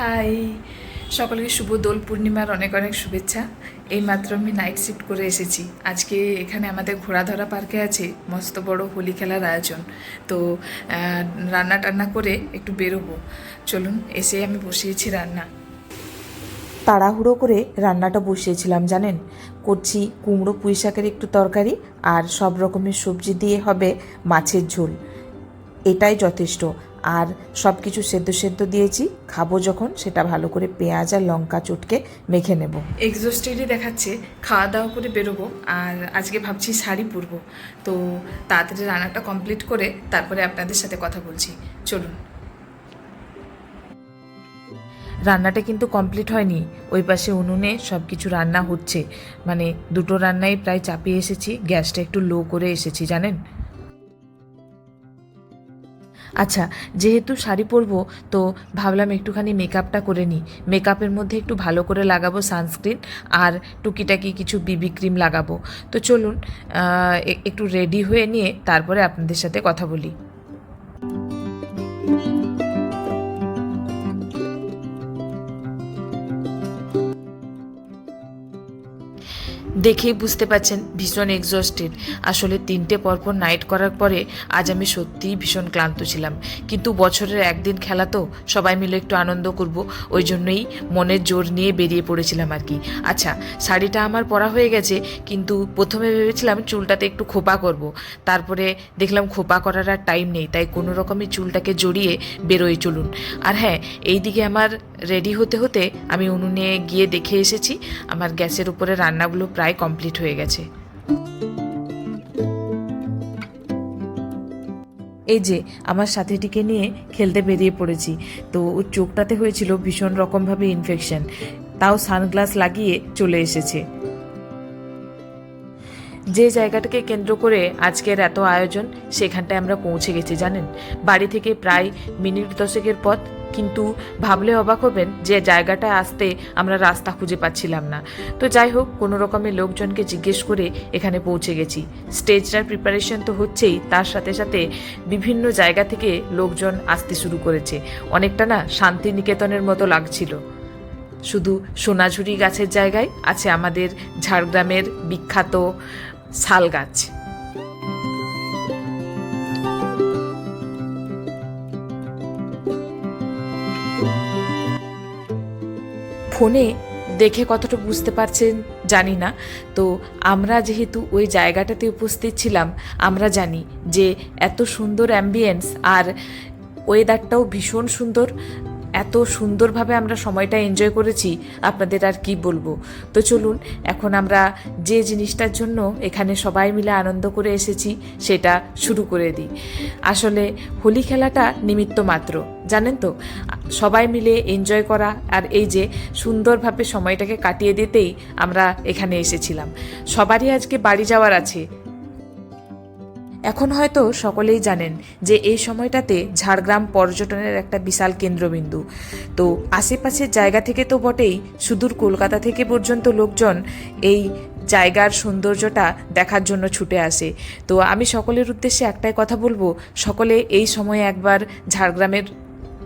High. সকলকে শুভ দোল পূর্ণিমার অনেক অনেক শুভেচ্ছা। এইমাত্র আমি নাইট শিফট করে এসেছি। আজকে এখানে আমাদের ঘোড়াধরা পার্কে আছে মস্ত বড় হোলি খেলার আয়োজন। তো রান্না টান্না করে একটু বেরোবো। চলুন, এসে আমি বসিয়েছি রান্না। তাড়াহুড়ো করে রান্নাটা বসিয়েছিলাম, জানেন? করছি কুমড়ো পুঁই শাকের একটু তরকারি আর সব রকমের সবজি দিয়ে হবে মাছের ঝোল। এটাই যথেষ্ট। আর সব কিছু সেদ্ধ সেদ্ধ দিয়েছি খাব যখন সেটা ভালো করে পেঁয়াজ আর লঙ্কা চটকে মেখে নেব। এক্সস্টেডই দেখাচ্ছে খাওয়া দাওয়া করে বেরোবো আর আজকে ভাবছি শাড়ি পরবো। তো তাড়াতাড়ি রান্নাটা কমপ্লিট করে তারপরে আপনাদের সাথে কথা বলছি। চলুন। রান্নাটা কিন্তু কমপ্লিট হয়নি। ওই পাশে উনুনে সব কিছু রান্না হচ্ছে। মানে দুটো রান্নাই প্রায় চাপিয়ে এসেছি গ্যাসটা একটু লো করে এসেছি জানেন? আচ্ছা যেহেতু শাড়ি পরবো, তো ভাবলাম একটুখানি মেকআপটা করে নিই। মেকআপের মধ্যে একটু ভালো করে লাগাবো সানস্ক্রিন আর টুকিটাকি কিছু বিবি ক্রিম লাগাবো। তো চলুন একটু রেডি হয়ে নিয়ে তারপরে আপনাদের সাথে কথা বলি। দেখেই বুঝতে পারছেন ভীষণ এক্সস্টেড আসলে তিনটে পরপর নাইট করার পরে আজ আমি সত্যিই ভীষণ ক্লান্ত ছিলাম। কিন্তু বছরের একদিন খেলা তো, সবাই মিলে একটু আনন্দ করব, ওই জন্যই মনের জোর নিয়ে বেরিয়ে পড়েছিলাম আর কি। আচ্ছা শাড়িটা আমার পরা হয়ে গেছে, কিন্তু প্রথমে ভেবেছিলাম চুলটাতে একটু খোপা করব। তারপরে দেখলাম খোপা করার আর টাইম নেই, তাই কোনো রকমই চুলটাকে জড়িয়ে বেরোয় চলুন। আর হ্যাঁ এইদিকে আমার রেডি হতে হতে আমি উনুনে গিয়ে দেখে এসেছি, আমার গ্যাসের উপরে রান্নাগুলো প্রায় কমপ্লিট হয়ে গেছে। এই যে, আমার সাথীটিকে নিয়ে খেলতে বেরিয়ে পড়েছি। তো ওর চোখটাতে হয়েছিল ভীষণ রকমভাবে ইনফেকশন তাও সানগ্লাস লাগিয়ে চলে এসেছে। যে জায়গাটাকে কেন্দ্র করে আজকের এত আয়োজন, সেখানটায় আমরা পৌঁছে গেছি, জানেন? বাড়ি থেকে প্রায় মিনিট দশেকের পথ কিন্তু ভাবলে অবাক হবেন যে জায়গাটায় আসতে আমরা রাস্তা খুঁজে পাচ্ছিলাম না। তো যাই হোক, কোনো রকমের লোকজনকে জিজ্ঞেস করে এখানে পৌঁছে গেছি। স্টেজটার প্রিপারেশন তো হচ্ছেই, তার সাথে সাথে বিভিন্ন জায়গা থেকে লোকজন আসতে শুরু করেছে। অনেকটা না শান্তিনিকেতনের মতো লাগছিল। শুধু সোনাঝুরি গাছের জায়গায় আছে আমাদের ঝাড়গ্রামের বিখ্যাত শাল গাছ। ফোনে দেখে কতটা বুঝতে পারছেন জানি না। তো আমরা যেহেতু ওই জায়গাটাতে উপস্থিত ছিলাম, আমরা জানি যে এত সুন্দর অ্যাম্বিয়েন্স আর ওয়েদারটাও ভীষণ সুন্দর, এত সুন্দরভাবে আমরা সময়টা এনজয় করেছি, আপনাদের আর কি বলব। তো চলুন, এখন আমরা যে জিনিসটার জন্য এখানে সবাই মিলে আনন্দ করে এসেছি, সেটা শুরু করে দিই। আসলে হোলি খেলাটা নিমিত্ত মাত্র, জানেন তো? সবাই মিলে এনজয় করা আর এই যে সুন্দরভাবে সময়টাকে কাটিয়ে দিতেই আমরা এখানে এসেছিলাম। সবারই আজকে বাড়ি যাওয়ার আছে। এখন হয়তো সকলেই জানেন যে এই সময়টাতে ঝাড়গ্রাম পর্যটনের একটা বিশাল কেন্দ্রবিন্দু। তো আশেপাশের জায়গা থেকে তো বটেই, সুদূর কলকাতা থেকে পর্যন্ত লোকজন এই জায়গার সৌন্দর্যটা দেখার জন্য ছুটে আসে। তো আমি সকলের উদ্দেশ্যে একটাই কথা বলব, সকলে এই সময়ে একবার ঝাড়গ্রামের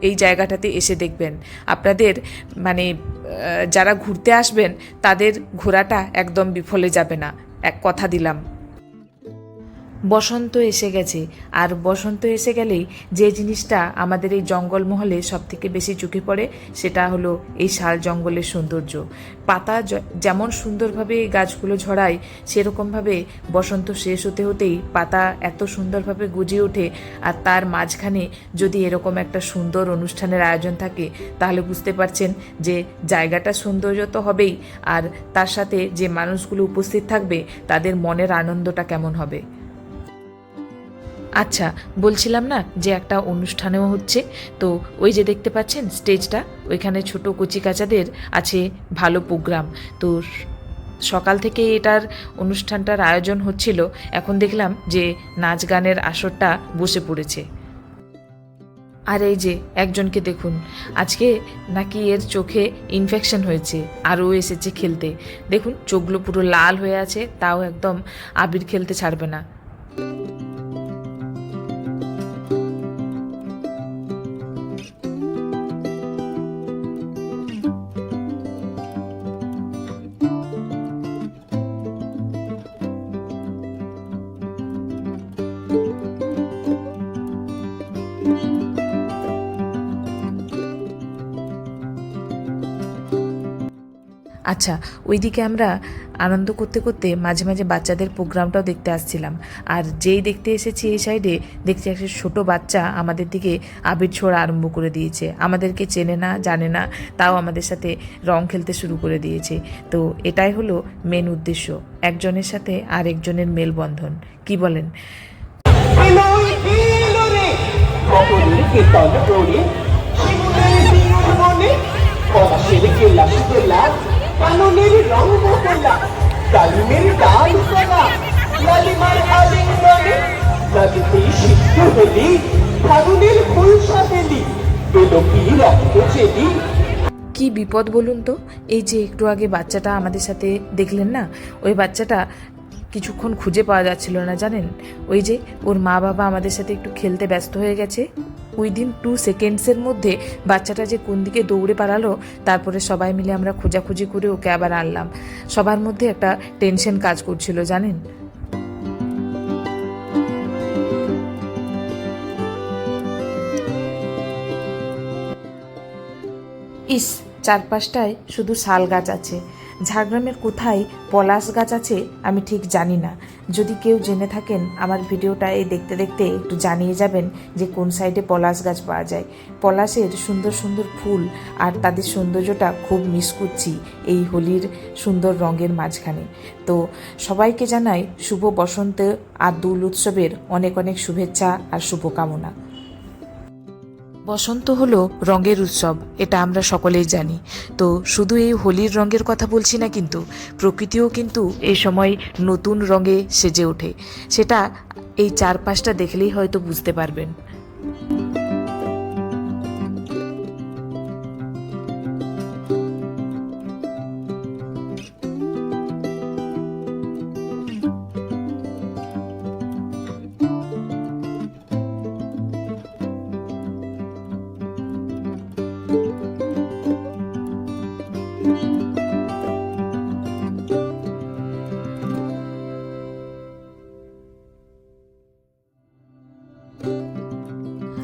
এই জায়গাটাতে এসে দেখবেন। আপনাদের মানে যারা ঘুরতে আসবেন, তাদের ঘোরাটা একদম বিফলে যাবে না। এক কথা দিলাম। বসন্ত এসে গেছে। আর বসন্ত এসে গেলেই যে জিনিসটা আমাদের এই জঙ্গলমহলে সব থেকে বেশি চোখে পড়ে, সেটা হলো এই শাল জঙ্গলের সৌন্দর্য। পাতা যেমন সুন্দরভাবে এই গাছগুলো ঝরায়, সেরকমভাবে বসন্ত শেষ হতে হতেই পাতা এত সুন্দরভাবে গজিয়ে ওঠে, আর তার মাঝখানে যদি এরকম একটা সুন্দর অনুষ্ঠানের আয়োজন থাকে, তাহলে বুঝতে পারছেন যে জায়গাটা সৌন্দর্য তো হবেই, আর তার সাথে যে মানুষগুলো উপস্থিত থাকবে, তাদের মনের আনন্দটা কেমন হবে। আচ্ছা বলছিলাম না যে একটা অনুষ্ঠানেও হচ্ছে। তো ওই যে দেখতে পাচ্ছেন স্টেজটা, ওইখানে ছোট কচিকাচাদের আছে ভালো প্রোগ্রাম। তো সকাল থেকে এটার অনুষ্ঠানটার আয়োজন হচ্ছিল, এখন দেখলাম যে নাচ গানের আসরটা বসে পড়েছে। আর এই যে একজনকে দেখুন, আজকে নাকি এর চোখে ইনফেকশন হয়েছে, আরও এসেছে খেলতে। দেখুন, চোখগুলো পুরো লাল হয়ে আছে, তাও একদম আবির খেলতে ছাড়বে না। আচ্ছা ওইদিকে আমরা আনন্দ করতে করতে মাঝে মাঝে বাচ্চাদের প্রোগ্রামটাও দেখতে আসছিলাম। আর যেই দেখতে এসেছি এই সাইডে, দেখছি একটা ছোট বাচ্চা আমাদের দিকে আবির ছোড়া আরম্ভ করে দিয়েছে। আমাদেরকে চেনে না, জানে না, তাও আমাদের সাথে রং খেলতে শুরু করে দিয়েছে। তো এটাই হলো মেন উদ্দেশ্য, একজনের সাথে আর একজনের মেলবন্ধন। কি বলেন? কীর্তন ডাল আলিঙ্গনে সিদ্ধ হলি, ফাগুনের ফুল রক্ত চেলি। কি বিপদ বলুন তো? এই যে একটু আগে বাচ্চাটা আমাদের সাথে দেখলেন না? ওই বাচ্চাটা কিছুক্ষণ খুঁজে পাওয়া যাচ্ছিল না, জানেন? ওই যে ওর মা বাবা আমাদের সাথে একটু খেলতে ব্যস্ত হয়ে গেছে। উইদিন টু সেকেন্ডসের মধ্যে বাচ্চাটা যে কোন দিকে দৌড়ে পালালো, তারপরে সবাই মিলে আমরা খোঁজাখুঁজি করে ওকে আবার আনলাম। সবার মধ্যে একটা টেনশন কাজ করছিল, জানেন? ইস, চারপাশটায় শুধু শাল গাছ আছে। ঝাড়গ্রামের কোথায় পলাশ গাছ আছে আমি ঠিক জানি না। যদি কেউ জেনে থাকেন, আমার ভিডিওটা এই দেখতে দেখতে একটু জানিয়ে যাবেন যে কোন সাইডে পলাশ গাছ পাওয়া যায়। পলাশের সুন্দর সুন্দর ফুল আর তাদের সৌন্দর্যটা খুব মিস করছি এই হোলির সুন্দর রঙের মাঝখানে। তো সবাইকে জানাই শুভ বসন্ত আর দুল উৎসবের অনেক অনেক শুভেচ্ছা আর শুভকামনা। বসন্ত হলো রঙের উৎসব, এটা আমরা সকলেই জানি। তো শুধু এই হোলির রঙের কথা বলছি না কিন্তু, প্রকৃতিও কিন্তু এই সময় নতুন রঙে সেজে ওঠে। সেটা এই চারপাশটা দেখলেই হয়তো বুঝতে পারবেন।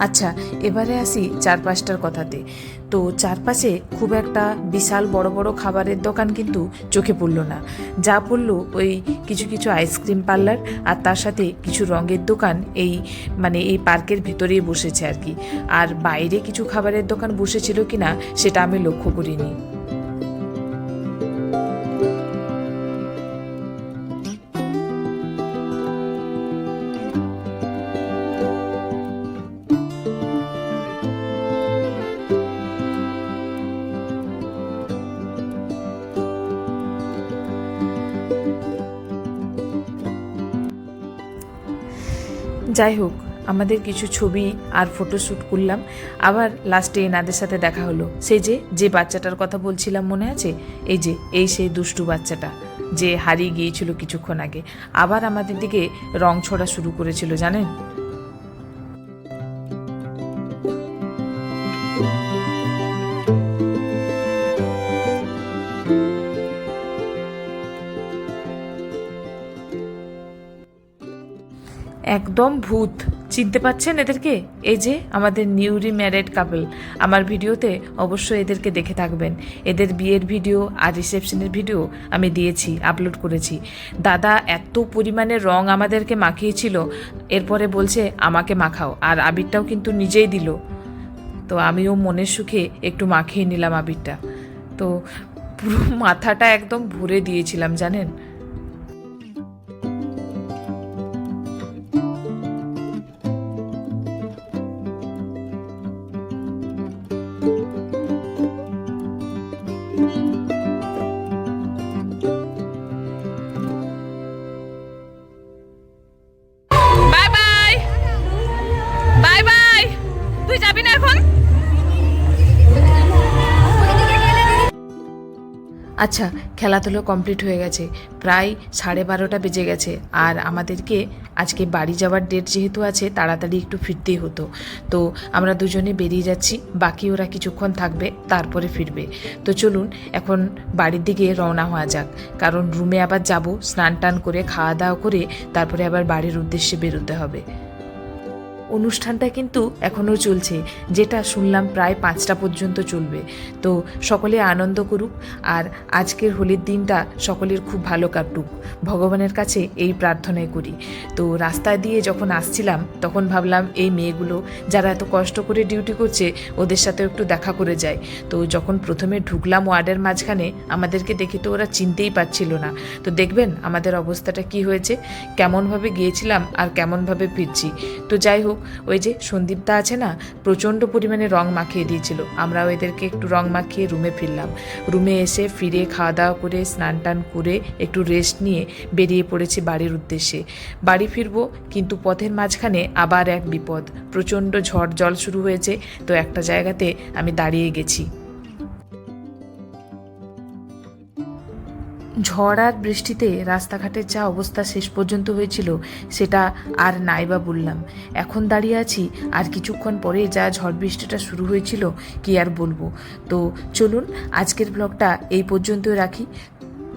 আচ্ছা এবারে আসি চারপাশটার কথাতে। তো চারপাশে খুব একটা বিশাল বড় বড় খাবারের দোকান কিন্তু চোখে পড়ল না। যা পড়ল ওই কিছু কিছু আইসক্রিম পার্লার আর তার সাথে কিছু রঙের দোকান এই মানে এই পার্কের ভেতরেই বসেছে আর কি। আর বাইরে কিছু খাবারের দোকান বসেছিল কি না সেটা আমি লক্ষ্য করিনি। যাই হোক, আমাদের কিছু ছবি আর ফটোশ্যুট করলাম। আবার লাস্টে এনাদের সাথে দেখা হলো। সে যে যে বাচ্চাটার কথা বলছিলাম মনে আছে? এই যে, এই সেই দুষ্টু বাচ্চাটা, যে হারিয়ে গিয়েছিল কিছুক্ষণ আগে। আবার আমাদের দিকে রং ছড়া শুরু করেছিল, জানেন? একদম ভূত। চিনতে পাচ্ছেন এদেরকে? এই যে আমাদের নিউরি ম্যারেড কাপল। আমার ভিডিওতে অবশ্যই এদেরকে দেখে থাকবেন। এদের বিয়ের ভিডিও আর রিসেপশনের ভিডিও আমি দিয়েছি, আপলোড করেছি। দাদা এত পরিমাণে রং আমাদেরকে মাখিয়েছিল, এরপরে বলছে আমাকে মাখাও, আর আবিরটাও কিন্তু নিজেই দিল। তো আমিও মনের সুখে একটু মাখিয়ে নিলাম আবিরটা। তো পুরো মাথাটা একদম ভরে দিয়েছিলাম, জানেন? আচ্ছা খেলাধুলো কমপ্লিট হয়ে গেছে। প্রায় সাড়ে বারোটা বেজে গেছে। আর আমাদেরকে আজকে বাড়ি যাওয়ার ডেট যেহেতু আছে, তাড়াতাড়ি একটু ফিরতেই হতো। তো আমরা দুজনে বেরিয়ে যাচ্ছি, বাকি ওরা কিছুক্ষণ থাকবে, তারপরে ফিরবে। তো চলুন, এখন বাড়ির দিকে রওনা হওয়া যাক। কারণ রুমে আবার যাব স্নান টান করে খাওয়া দাওয়া করে, তারপরে আবার বাড়ির উদ্দেশ্যে বেরোতে হবে। অনুষ্ঠানটা কিন্তু এখনও চলছে, যেটা শুনলাম প্রায় পাঁচটা পর্যন্ত চলবে। তো সকলে আনন্দ করুক, আর আজকের হোলির দিনটা সকলের খুব ভালো কাটুক। ভগবানের কাছে এই প্রার্থনাই করি। তো রাস্তা দিয়ে যখন আসছিলাম, তখন ভাবলাম এই মেয়েগুলো যারা এত কষ্ট করে ডিউটি করছে, ওদের সাথে একটু দেখা করে যায় তো যখন প্রথমে ঢুকলাম ওয়ার্ডের মাঝখানে, আমাদেরকে দেখে তো ওরা চিনতেই পারছিল না। তো দেখবেন আমাদের অবস্থাটা কি হয়েছে, কেমনভাবে গিয়েছিলাম আর কেমনভাবে ফিরছি। তো যাই হোক ওই যে সন্দীপদা আছে না, প্রচণ্ড পরিমাণে রং মাখিয়ে দিয়েছিল। আমরা ওদেরকে একটু রং মাখিয়ে রুমে ফিরলাম। রুমে এসে ফিরে খাওয়া দাওয়া করে, স্নান টান করে একটু রেস্ট নিয়ে বেরিয়ে পড়েছি বাড়ির উদ্দেশ্যে। বাড়ি ফিরব, কিন্তু পথের মাঝখানে আবার এক বিপদ। প্রচণ্ড ঝড় জল শুরু হয়েছে, তো একটা জায়গাতে আমি দাঁড়িয়ে গেছি। ঝড় আর বৃষ্টিতে রাস্তাঘাটের যা অবস্থা শেষ পর্যন্ত হয়েছিল, সেটা আর নাই বা বললাম। এখন দাঁড়িয়ে আছি, আর কিছুক্ষণ পরে যা ঝড় বৃষ্টিটা শুরু হয়েছিল, কি আর বলব? তো চলুন, আজকের ব্লগটা এই পর্যন্ত রাখি।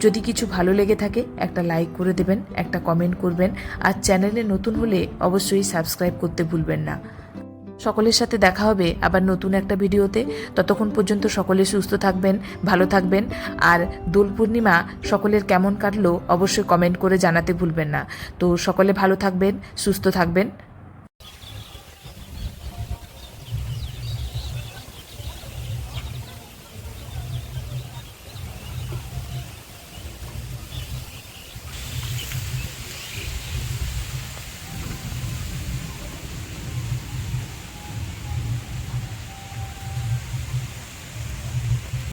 যদি কিছু ভালো লেগে থাকে, একটা লাইক করে দেবেন, একটা কমেন্ট করবেন, আর চ্যানেলে নতুন হলে অবশ্যই সাবস্ক্রাইব করতে ভুলবেন না। সকলের সাথে দেখা হবে আবার নতুন একটা ভিডিওতে। ততক্ষণ পর্যন্ত সকলে সুস্থ থাকবেন, ভালো থাকবেন। আর দোল পূর্ণিমা সকলের কেমন কাটলো অবশ্যই কমেন্ট করে জানাতে ভুলবেন না। তো সকলে ভালো থাকবেন, সুস্থ থাকবেন।